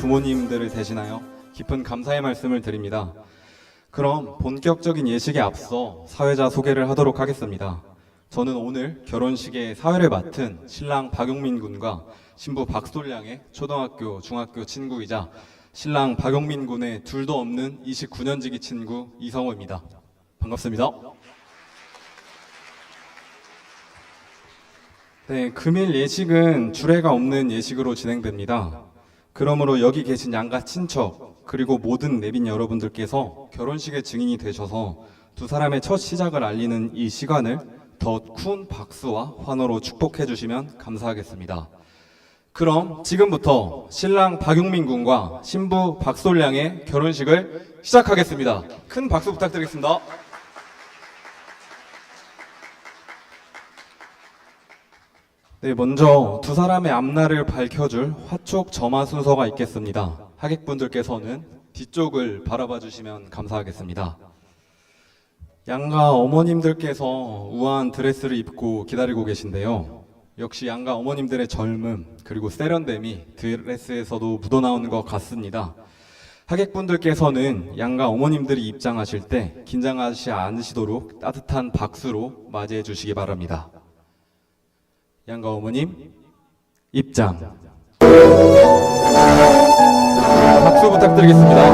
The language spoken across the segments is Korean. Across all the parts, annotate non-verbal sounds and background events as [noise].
부모님들을 대신하여 깊은 감사의 말씀을 드립니다. 그럼 본격적인 예식에 앞서 사회자 소개를 하도록 하겠습니다. 저는 오늘 결혼식의 사회를 맡은 신랑 박용민 군과 신부 박솔량의 초등학교, 중학교 친구이자 신랑 박용민 군의 둘도 없는 29년지기 친구 이성호입니다. 반갑습니다. 네, 금일 예식은 주례가 없는 예식으로 진행됩니다. 그러므로 여기 계신 양가 친척 그리고 모든 내빈 여러분들께서 결혼식의 증인이 되셔서 두 사람의 첫 시작을 알리는 이 시간을 더 큰 박수와 환호로 축복해 주시면 감사하겠습니다. 그럼 지금부터 신랑 박용민 군과 신부 박솔량의 결혼식을 시작하겠습니다. 큰 박수 부탁드리겠습니다. 네, 먼저 두 사람의 앞날을 밝혀줄 화촉 점화 순서가 있겠습니다. 하객분들께서는 뒤쪽을 바라봐 주시면 감사하겠습니다. 양가 어머님들께서 우아한 드레스를 입고 기다리고 계신데요. 역시 양가 어머님들의 젊음 그리고 세련됨이 드레스에서도 묻어나오는 것 같습니다. 하객분들께서는 양가 어머님들이 입장하실 때 긴장하지 않으시도록 따뜻한 박수로 맞이해 주시기 바랍니다. 양가 어머님 입장. 박수 부탁드리겠습니다.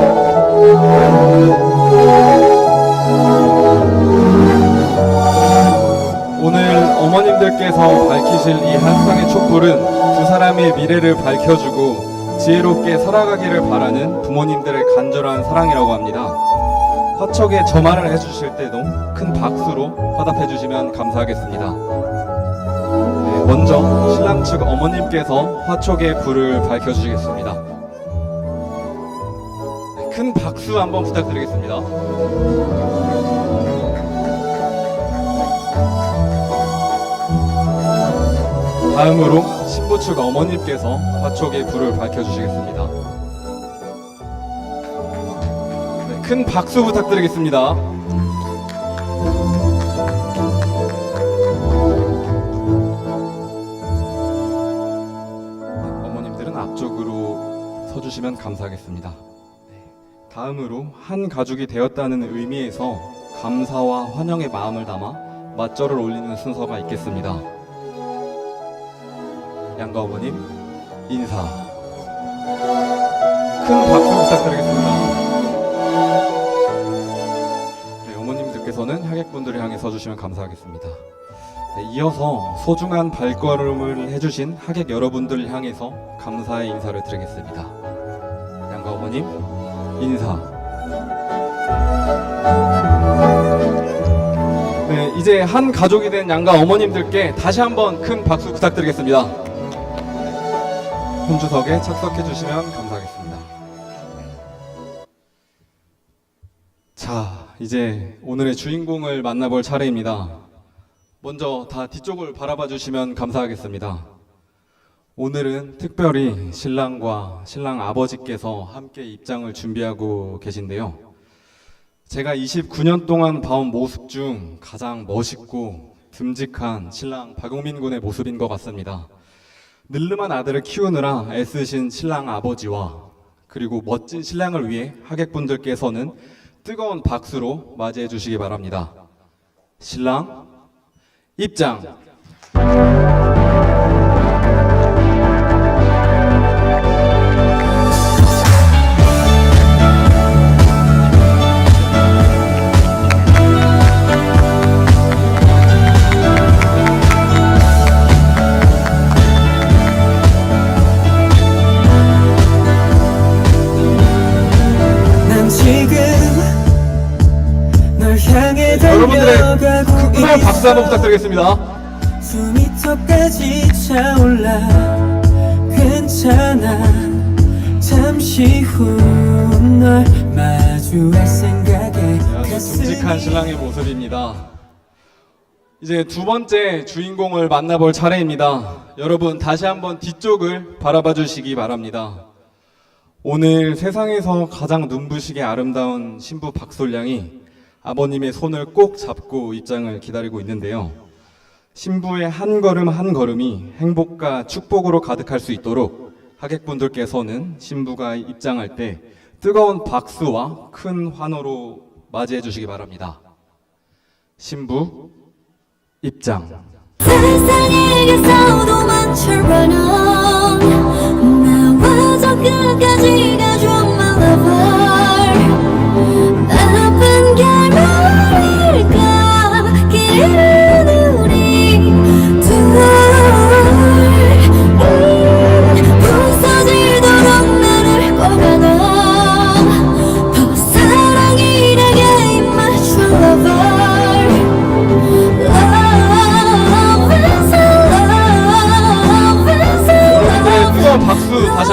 오늘 어머님들께서 밝히실 이한 쌍의 촛불은 두 사람의 미래를 밝혀주고 지혜롭게 살아가기를 바라는 부모님들의 간절한 사랑이라고 합니다. 화촉에 점화를 해주실 때도 큰 박수로 화답해 주시면 감사하겠습니다. 네, 먼저 신랑 측 어머님께서 화촉에 불을 밝혀주시겠습니다. 네, 큰 박수 한번 부탁드리겠습니다. 다음으로 신부 측 어머님께서 화촉에 불을 밝혀주시겠습니다. 네, 큰 박수 부탁드리겠습니다. 감사하겠습니다. 네, 다음으로 한 가족이 되었다는 의미에서 감사와 환영의 마음을 담아 맞절을 올리는 순서가 있겠습니다. 양가 어머님 인사 큰 박수 부탁드리겠습니다. 네, 어머님들께서는 하객분들을 향해 서주시면 감사하겠습니다. 네, 이어서 소중한 발걸음을 해주신 하객 여러분들을 향해서 감사의 인사를 드리겠습니다. 어머님 인사. 네, 이제 한 가족이 된 양가 어머님들께 다시 한번 큰 박수 부탁드리겠습니다. 혼주석에 착석해 주시면 감사하겠습니다. 자, 이제 오늘의 주인공을 만나볼 차례입니다. 먼저 다 뒤쪽을 바라봐 주시면 감사하겠습니다. 오늘은 특별히 신랑과 신랑 아버지께서 함께 입장을 준비하고 계신데요. 제가 29년 동안 봐온 모습 중 가장 멋있고 듬직한 신랑 박용민 군의 모습인 것 같습니다. 늘름한 아들을 키우느라 애쓰신 신랑 아버지와 그리고 멋진 신랑을 위해 하객분들께서는 뜨거운 박수로 맞이해 주시기 바랍니다. 신랑 입장. 여러분들의 큰 박수 한번 부탁드리겠습니다. 숨이 턱까지 차올라 괜찮아 잠시 후 널 마주할 생각에 아주 듬직한 신랑의 모습입니다. 이제 두 번째 주인공을 만나볼 차례입니다. 여러분 다시 한번 뒤쪽을 바라봐 주시기 바랍니다. 오늘 세상에서 가장 눈부시게 아름다운 신부 박솔량이 아버님의 손을 꼭 잡고 입장을 기다리고 있는데요. 신부의 한 걸음 한 걸음이 행복과 축복으로 가득할 수 있도록 하객분들께서는 신부가 입장할 때 뜨거운 박수와 큰 환호로 맞이해 주시기 바랍니다. 신부 입장. 세상에게서도 많지만 나와 저 끝까지 가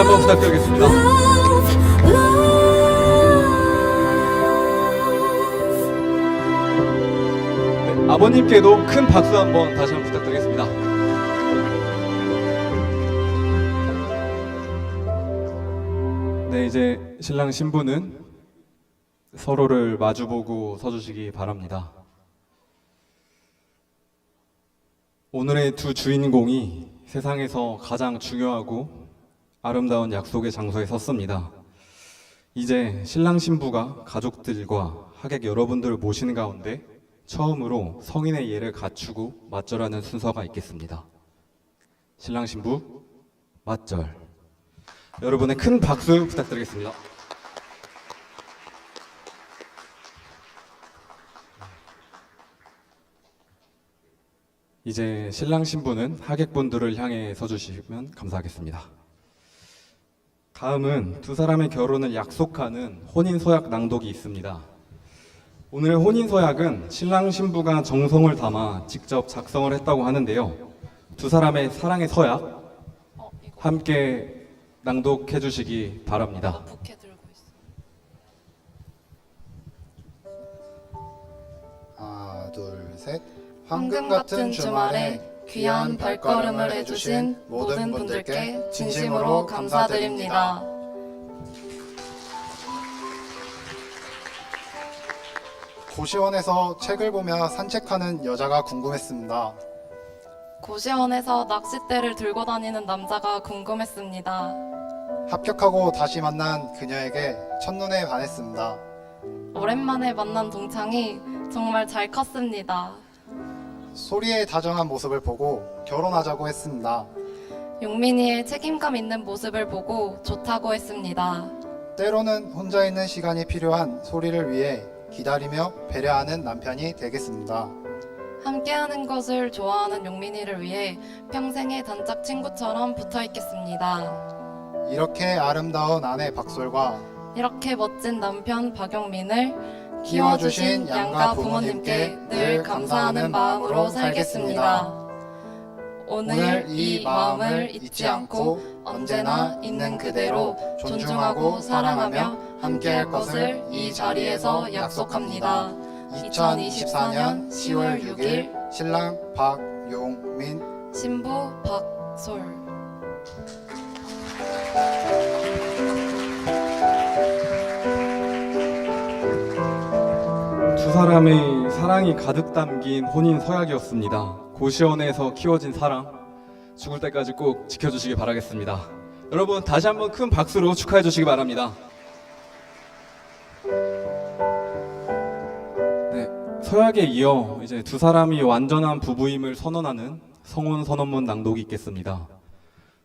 한번 부탁드리겠습니다. 네, 아버님께도 큰 박수 한번 다시 한번 부탁드리겠습니다. 네, 이제 신랑 신부는 서로를 마주보고 서주시기 바랍니다. 오늘의 두 주인공이 세상에서 가장 중요하고 아름다운 약속의 장소에 섰습니다. 이제 신랑 신부가 가족들과 하객 여러분들을 모시는 가운데 처음으로 성인의 예를 갖추고 맞절하는 순서가 있겠습니다. 신랑 신부 맞절. 여러분의 큰 박수 부탁드리겠습니다. 이제 신랑 신부는 하객분들을 향해 서주시면 감사하겠습니다. 다음은 두 사람의 결혼을 약속하는 혼인 서약 낭독이 있습니다. 오늘 혼인 서약은 신랑 신부가 정성을 담아 직접 작성을 했다고 하는데요. 두 사람의 사랑의 서약 함께 낭독해 주시기 바랍니다. 하나, 둘, 셋. 황금 같은 주말에 귀한 발걸음을 해주신 모든 분들께 진심으로 감사드립니다. 고시원에서 책을 보며 산책하는 여자가 궁금했습니다. 고시원에서 낚싯대를 들고 다니는 남자가 궁금했습니다. 합격하고 다시 만난 그녀에게 첫눈에 반했습니다. 오랜만에 만난 동창이 정말 잘 컸습니다. 소리의 다정한 모습을 보고 결혼하자고 했습니다. 용민이의 책임감 있는 모습을 보고 좋다고 했습니다. 때로는 혼자 있는 시간이 필요한 소리를 위해 기다리며 배려하는 남편이 되겠습니다. 함께하는 것을 좋아하는 용민이를 위해 평생의 단짝 친구처럼 붙어 있겠습니다. 이렇게 아름다운 아내 박솔과 이렇게 멋진 남편 박용민을 키워주신 양가 부모님께 늘 감사하는 마음으로 살겠습니다. 오늘 이 마음을 잊지 않고 언제나 있는 그대로 존중하고 사랑하며 함께할 것을 이 자리에서 약속합니다. 2024년 10월 6일 신랑 박용민 신부 박솔 두 사람의 사랑이 가득 담긴 혼인 서약이었습니다. 고시원에서 키워진 사랑 죽을 때까지 꼭 지켜주시기 바라겠습니다. 여러분 다시 한번 큰 박수로 축하해 주시기 바랍니다. 네, 서약에 이어 이제 두 사람이 완전한 부부임을 선언하는 성혼 선언문 낭독이 있겠습니다.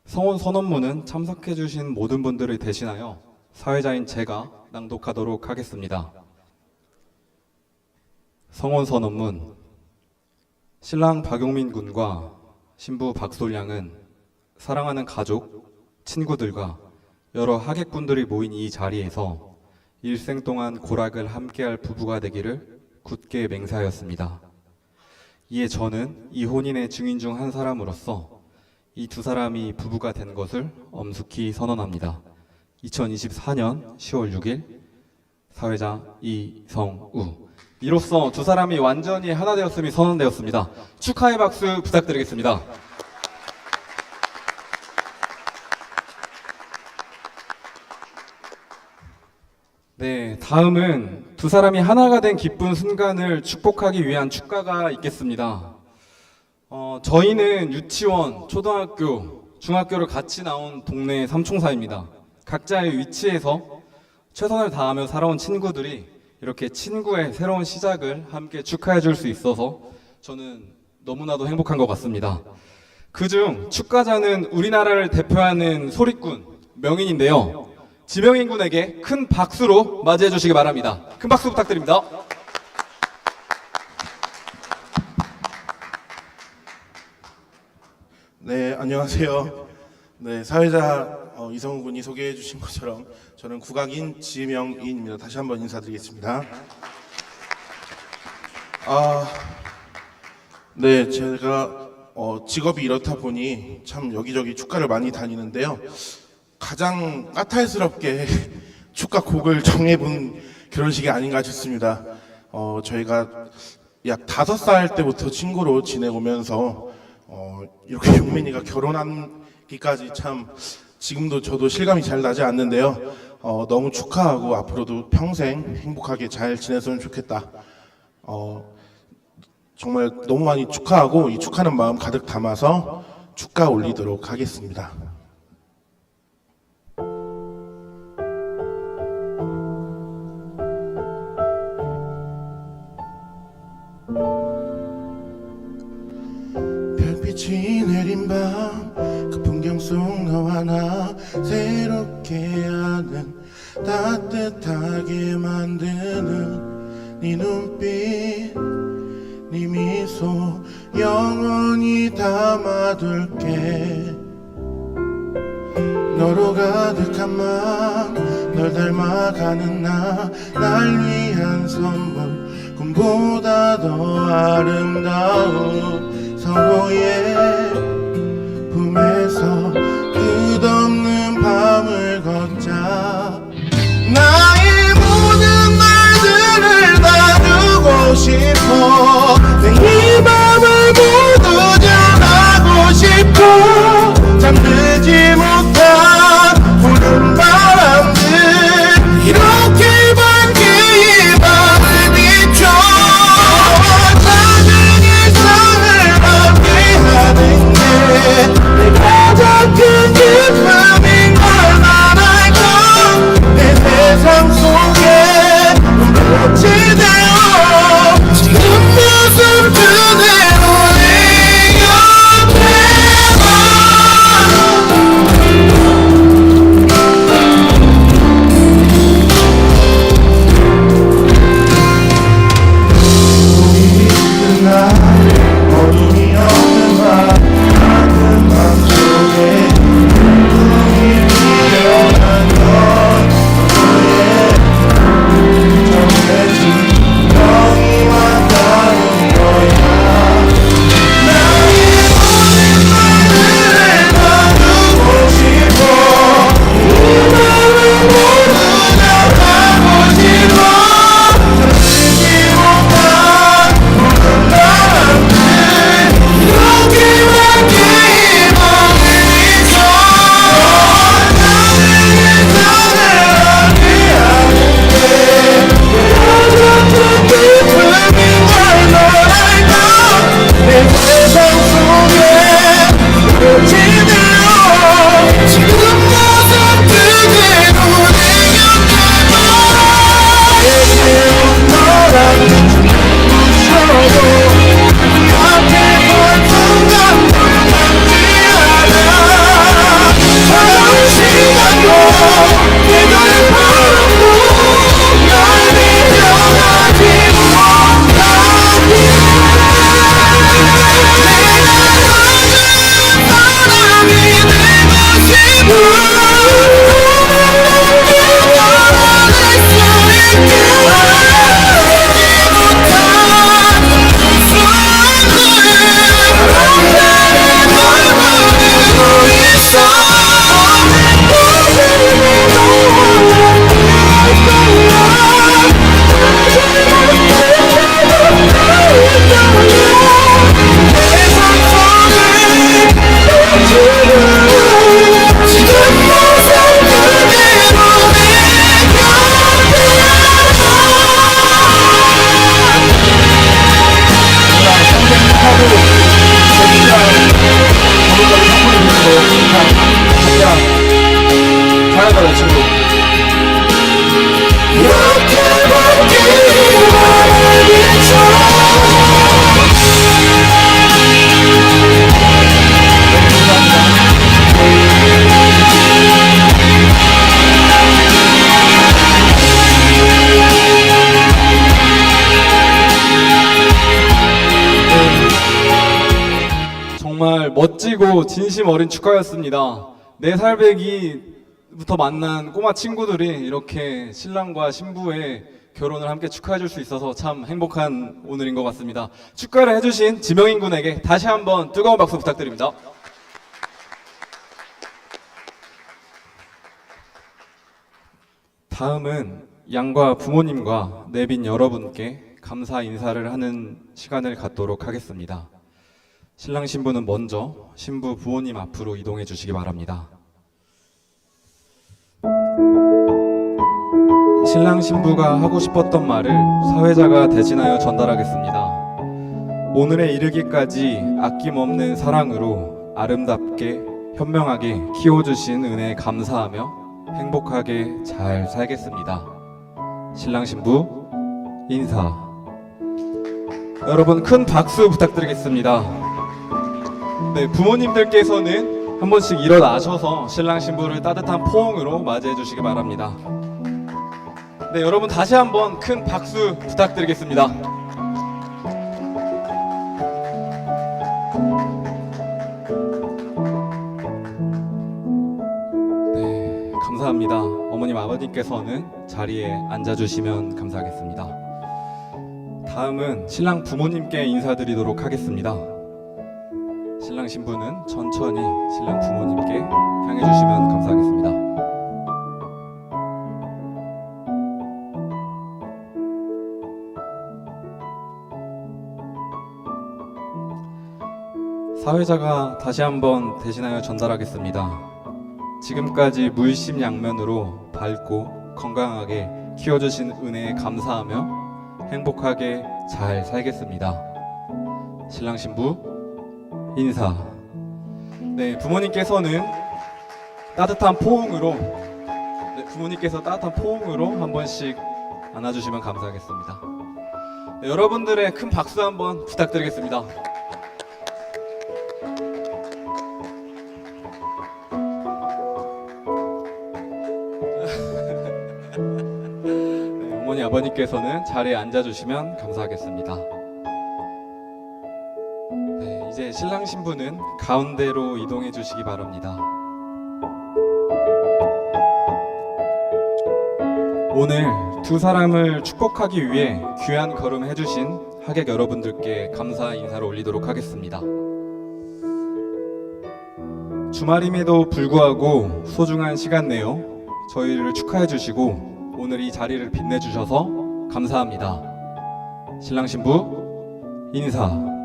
성혼 선언문은 참석해 주신 모든 분들을 대신하여 사회자인 제가 낭독하도록 하겠습니다. 성혼 선언문 신랑 박용민 군과 신부 박솔 양은 사랑하는 가족, 친구들과 여러 하객분들이 모인 이 자리에서 일생 동안 고락을 함께할 부부가 되기를 굳게 맹세하였습니다. 이에 저는 이 혼인의 증인 중 한 사람으로서 이 두 사람이 부부가 된 것을 엄숙히 선언합니다. 2024년 10월 6일 사회자 이성우 이로써 두 사람이 완전히 하나 되었음이 선언되었습니다. 축하의 박수 부탁드리겠습니다. 네, 다음은 두 사람이 하나가 된 기쁜 순간을 축복하기 위한 축가가 있겠습니다. 어, 어, 저희는 유치원, 초등학교, 중학교를 같이 나온 동네 삼총사입니다. 각자의 위치에서 최선을 다하며 살아온 친구들이 이렇게 친구의 새로운 시작을 함께 축하해 줄 수 있어서 저는 너무나도 행복한 것 같습니다. 그중 축가자는 우리나라를 대표하는 소리꾼 명인인데요. 지명인 군에게 큰 박수로 맞이해 주시기 바랍니다. 큰 박수 부탁드립니다. 네, 안녕하세요. 네, 사회자 어, 이성우 군이 소개해 주신 것처럼 저는 국악인 지명인입니다. 다시 한번 인사드리겠습니다. 아, 네, 제가 어, 직업이 이렇다 보니 참 여기저기 축가를 많이 다니는데요. 가장 까탈스럽게 [laughs] 축가 곡을 정해본 결혼식이 아닌가 싶습니다. 어, 저희가 약 다섯 살 때부터 친구로 지내오면서 어, 이렇게 [laughs] 용민이가 결혼하기까지 참 지금도 저도 실감이 잘 나지 않는데요. 어, 너무 축하하고 앞으로도 평생 행복하게 잘 지냈으면 좋겠다. 어, 정말 너무 많이 축하하고 이 축하는 마음 가득 담아서 축가 올리도록 하겠습니다. 가는 나 날 위한 선물. 꿈보다 더 아름다운 서로의 품에서 끝없는 밤을 걷자. 나의 모든 말들을 나누고 싶어 멋지고 진심 어린 축하였습니다. 네 살배기부터 만난 꼬마 친구들이 이렇게 신랑과 신부의 결혼을 함께 축하해 줄 수 있어서 참 행복한 오늘인 것 같습니다. 축하를 해주신 지명인 군에게 다시 한번 뜨거운 박수 부탁드립니다. 다음은 양과 부모님과 내빈 여러분께 감사 인사를 하는 시간을 갖도록 하겠습니다. 신랑 신부는 먼저 신부 부모님 앞으로 이동해 주시기 바랍니다. 신랑 신부가 하고 싶었던 말을 사회자가 대신하여 전달하겠습니다. 오늘에 이르기까지 아낌없는 사랑으로 아름답게 현명하게 키워주신 은혜에 감사하며 행복하게 잘 살겠습니다. 신랑 신부 인사. 여러분 큰 박수 부탁드리겠습니다. 네, 부모님들께서는 한 번씩 일어나셔서 신랑 신부를 따뜻한 포옹으로 맞이해 주시기 바랍니다. 네, 여러분 다시 한번 큰 박수 부탁드리겠습니다. 네, 감사합니다. 어머님 아버님께서는 자리에 앉아 주시면 감사하겠습니다. 다음은 신랑 부모님께 인사드리도록 하겠습니다. 신랑 신부는 천천히 신랑 부모님께 향해 주시면 감사하겠습니다. 사회자가 다시 한번 대신하여 전달하겠습니다. 지금까지 물심양면으로 밝고 건강하게 키워주신 은혜에 감사하며 행복하게 잘 살겠습니다. 신랑 신부 인사. 네, 부모님께서는 따뜻한 포옹으로 네, 부모님께서 따뜻한 포옹으로 한 번씩 안아주시면 감사하겠습니다. 네, 여러분들의 큰 박수 한번 부탁드리겠습니다. [laughs] 네, 어머니 아버님께서는 자리에 앉아주시면 감사하겠습니다. 신랑 신부는 가운데로 이동해 주시기 바랍니다. 오늘 두 사람을 축복하기 위해 귀한 걸음 해주신 하객 여러분들께 감사 인사를 올리도록 하겠습니다. 주말임에도 불구하고 소중한 시간 내어 저희를 축하해 주시고 오늘 이 자리를 빛내 주셔서 감사합니다. 신랑 신부 인사.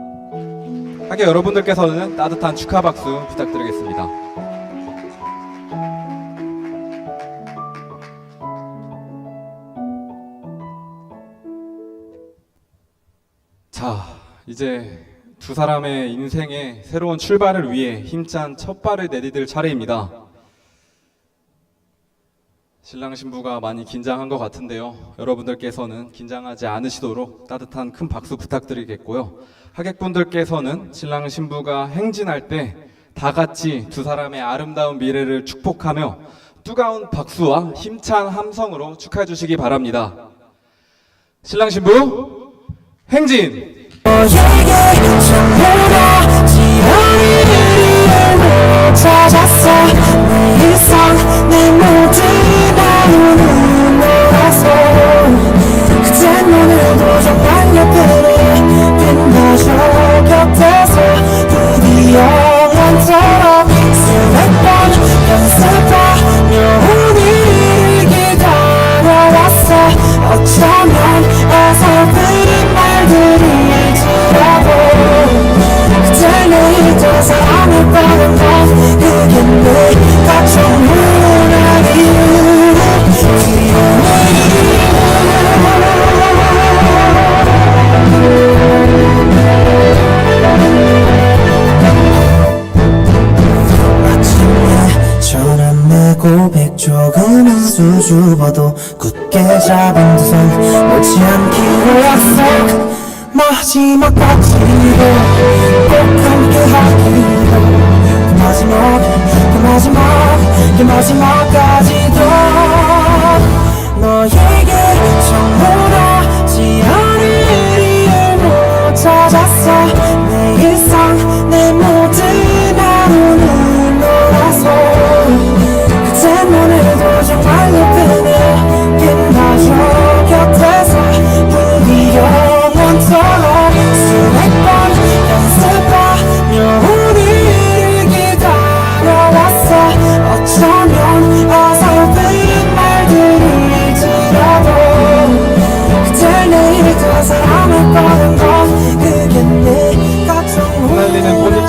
하객 여러분들께서는 따뜻한 축하 박수 부탁드리겠습니다. 자, 이제 두 사람의 인생의 새로운 출발을 위해 힘찬 첫 발을 내디딜 차례입니다. 신랑 신부가 많이 긴장한 것 같은데요. 여러분들께서는 긴장하지 않으시도록 따뜻한 큰 박수 부탁드리겠고요. 하객분들께서는 신랑 신부가 행진할 때 다 같이 두 사람의 아름다운 미래를 축복하며 뜨거운 박수와 힘찬 함성으로 축하해 주시기 바랍니다. 신랑 신부 행진! 찾았어 내 일상 내 모든 사랑했다는 건 그게 내가 전부 수줍어도 굳게 잡은 두 손 놓지 않기로 약속 마지막까지도 꼭 함께하기로. 그 마지막 그 마지막 그 마지막까지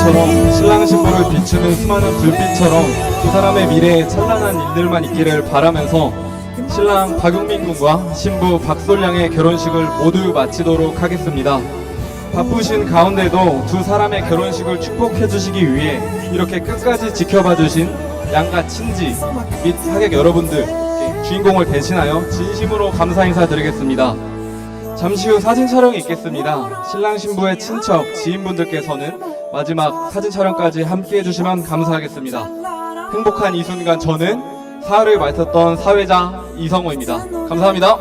것처럼 신랑 신부를 비추는 수많은 불빛처럼 두 사람의 미래에 찬란한 일들만 있기를 바라면서 신랑 박용민 군과 신부 박솔양의 결혼식을 모두 마치도록 하겠습니다. 바쁘신 가운데도 두 사람의 결혼식을 축복해 주시기 위해 이렇게 끝까지 지켜봐 주신 양가 친지 및 하객 여러분들 주인공을 대신하여 진심으로 감사 인사드리겠습니다. 잠시 후 사진 촬영이 있겠습니다. 신랑 신부의 친척, 지인분들께서는 마지막 사진 촬영까지 함께 해주시면 감사하겠습니다. 행복한 이 순간 저는 사회를 맡았던 사회자 이성호입니다. 감사합니다.